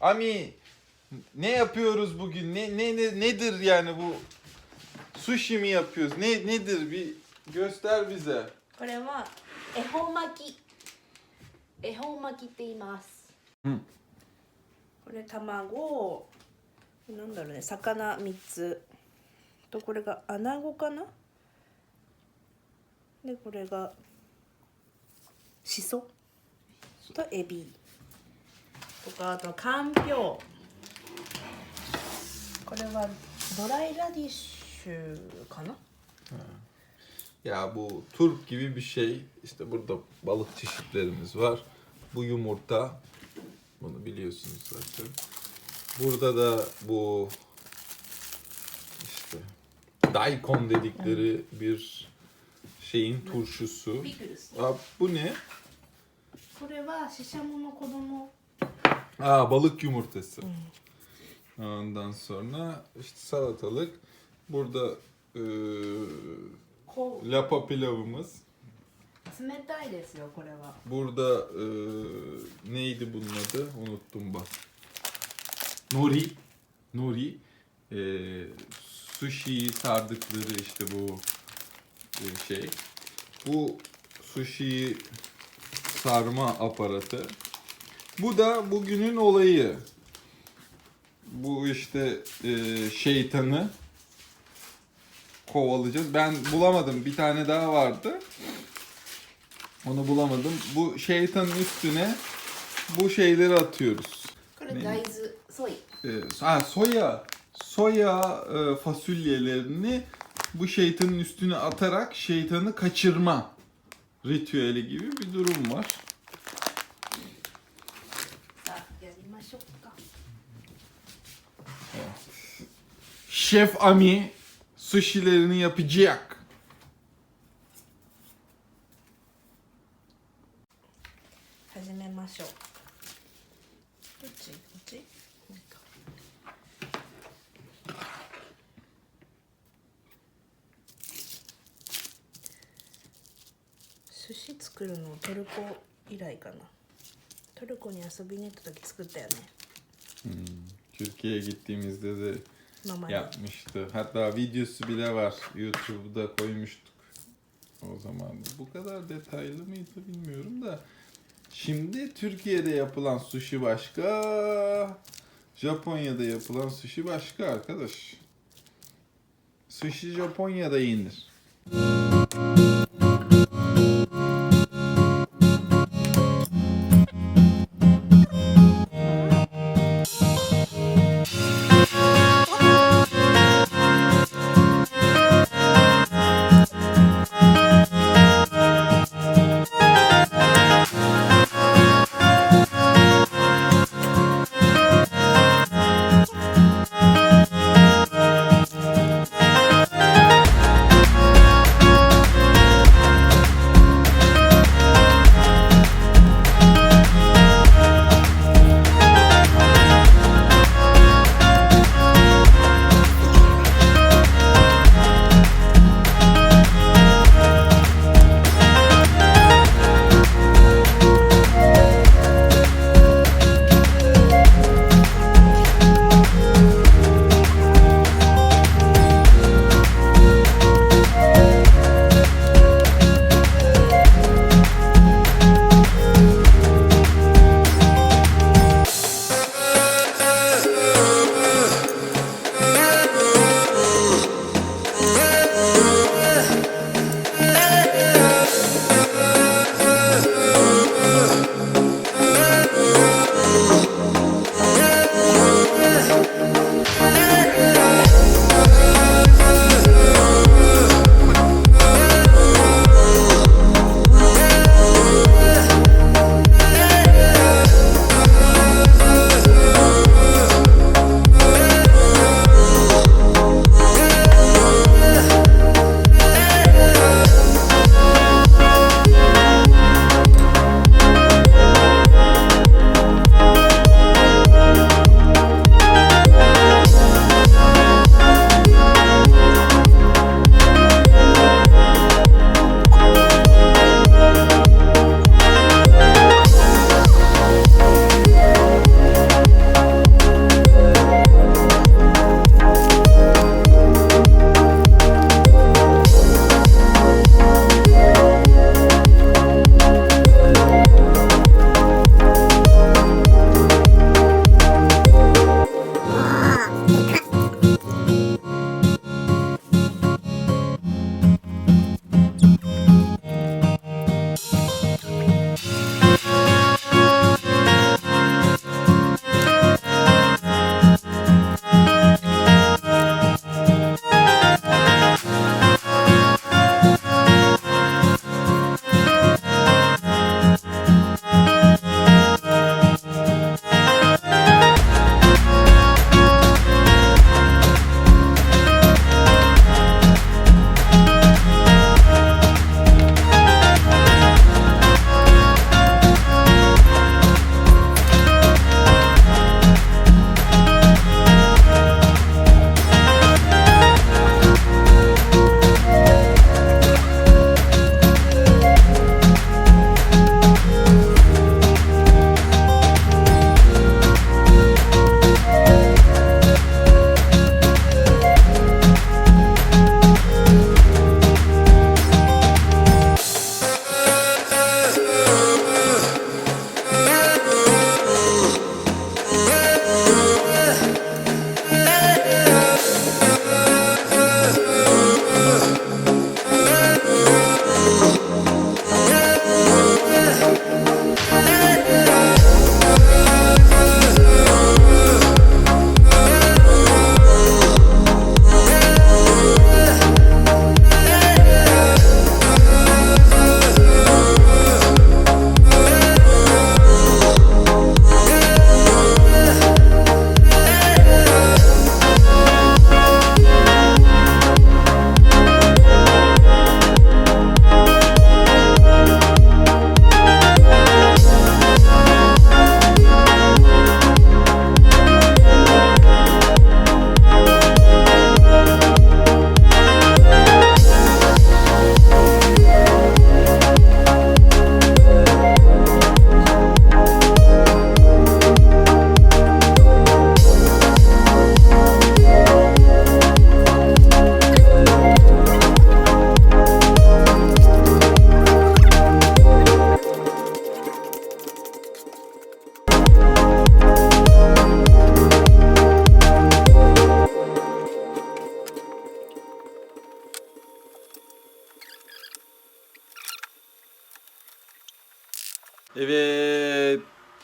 Ami ne yapıyoruz bugün? Ne, ne, ne nedir yani bu sushi mi yapıyoruz? Ne nedir bir göster bize. これは恵方巻き恵方巻きって言います、うんこれ卵なんだろうね魚3つとこれが穴子かなでこれがしそとエビ とかあとかんぴょうこれはドライラディッシュかな Ya bu turp gibi bir şey. İşte burada balık çeşitlerimiz var. Bu yumurta. Bunu biliyorsunuz zaten. Burada da bu işte daikon dedikleri bir şeyin turşusu. ピクルス Aa, bu ne? これはシシャモの子供 Aa balık yumurtası. Ondan sonra işte salatalık. Burada eee, こう lapa pilavımız. 冷たいですよこれは Burada eee, neydi bunun adı? Unuttum bak. Nori. Nori. Eee sushi'yi sardıkları işte bu e, şey. Bu sushi'yi sarma aparatı. Bu da bugünün olayı. Bu işte eee, şeytanı kovalayacağız. Ben bulamadım. Bir tane daha vardı. Onu bulamadım. Bu şeytanın üstüne bu şeyleri atıyoruz. これね大豆ソイ Ee, ha, soya soya e, fasulyelerini bu şeytanın üstüne atarak şeytanı kaçırma ritüeli gibi bir durum var. Şef Ami sushilerini yapacak. 始めましょうどっちこっちこっちか寿司作るのトルコ以来かなトルコに遊びに行った時作ったよね Türkiye'ye gittiğimizde de Numara. yapmıştı. Hatta videosu bile var. YouTube'da koymuştuk o zaman. Bu kadar detaylı mıydı bilmiyorum da. Şimdi Türkiye'de yapılan sushi başka. Japonya'da yapılan sushi başka arkadaş. Sushi Japonya'da yenir.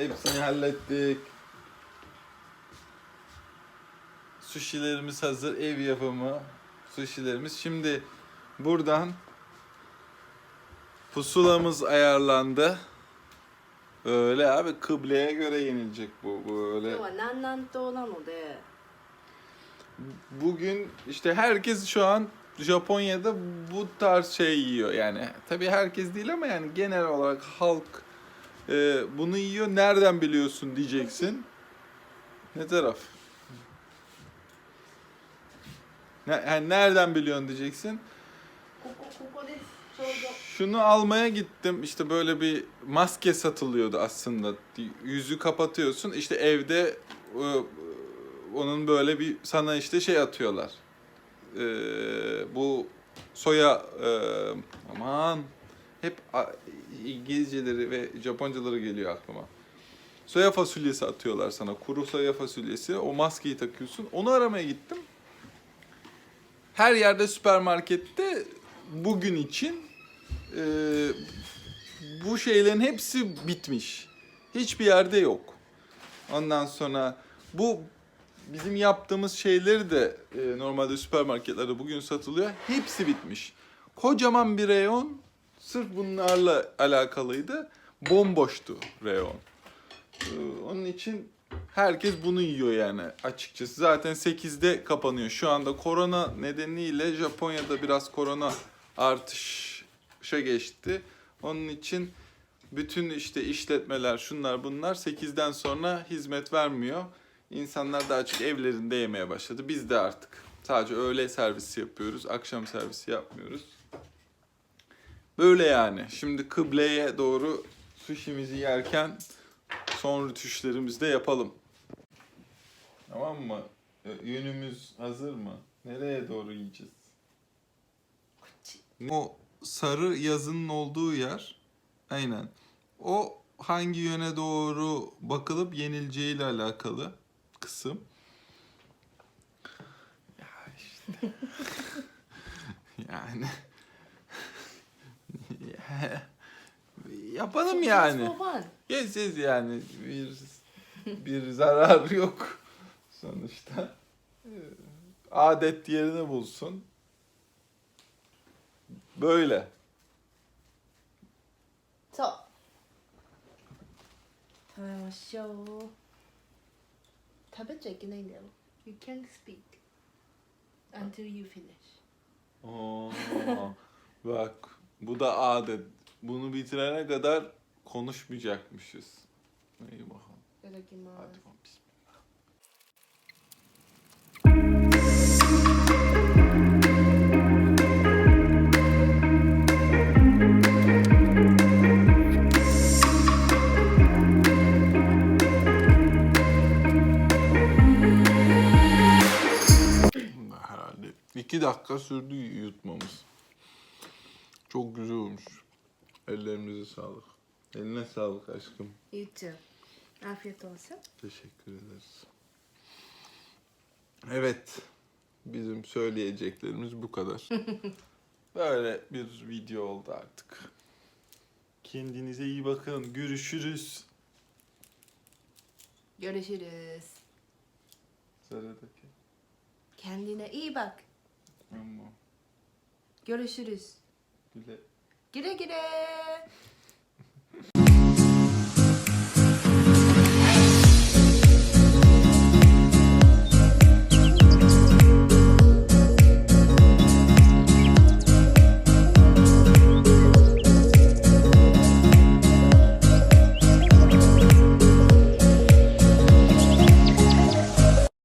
Hepsini hallettik. Sushilerimiz hazır. Ev yapımı sushilerimiz. Şimdi buradan pusulamız ayarlandı. Öyle abi kıbleye göre yenilecek bu böyle. Bugün işte herkes şu an Japonya'da bu tarz şey yiyor yani. Tabii herkes değil ama yani genel olarak halk e, bunu yiyor nereden biliyorsun diyeceksin. Ne taraf? Ne, yani nereden biliyorsun diyeceksin. Şunu almaya gittim işte böyle bir maske satılıyordu aslında. Yüzü kapatıyorsun işte evde e, onun böyle bir sana işte şey atıyorlar. E, bu soya e, aman hep İngilizceleri ve Japoncaları geliyor aklıma. Soya fasulyesi atıyorlar sana. Kuru soya fasulyesi. O maskeyi takıyorsun. Onu aramaya gittim. Her yerde süpermarkette bugün için e, bu şeylerin hepsi bitmiş. Hiçbir yerde yok. Ondan sonra bu bizim yaptığımız şeyleri de e, normalde süpermarketlerde bugün satılıyor. Hepsi bitmiş. Kocaman bir reyon sırf bunlarla alakalıydı. Bomboştu reyon. E, onun için herkes bunu yiyor yani açıkçası. Zaten 8'de kapanıyor. Şu anda korona nedeniyle Japonya'da biraz korona artışa geçti. Onun için bütün işte işletmeler şunlar bunlar 8'den sonra hizmet vermiyor. İnsanlar daha çok evlerinde yemeye başladı. Biz de artık sadece öğle servisi yapıyoruz. Akşam servisi yapmıyoruz. Böyle yani. Şimdi kıbleye doğru sushi'mizi yerken son rütüşlerimizi de yapalım. Tamam mı? Yönümüz hazır mı? Nereye doğru yiyeceğiz? O sarı yazının olduğu yer. Aynen. O hangi yöne doğru bakılıp yenileceğiyle alakalı kısım. Ya işte. yani. Yapalım yani. Just for fun. Yes yes yani bir bir zarar yok sonuçta. Ee, Adet yerini bulsun. Böyle. そう食べましょう食べちゃいけないんだよ You can't speak until you finish Oo, bak bu da A dedi. Bunu bitirene kadar konuşmayacakmışız. İyi bakalım. Hadi bakalım. Herhalde iki dakika sürdü yutmamız. Çok güzel olmuş. Ellerimize sağlık. Eline sağlık aşkım. YouTube. Afiyet olsun. Teşekkür ederiz. Evet. Bizim söyleyeceklerimiz bu kadar. Böyle bir video oldu artık. Kendinize iyi bakın. Görüşürüz. Görüşürüz. Sıradaki. Kendine iyi bak. Tamam. Görüşürüz güle. Güle güle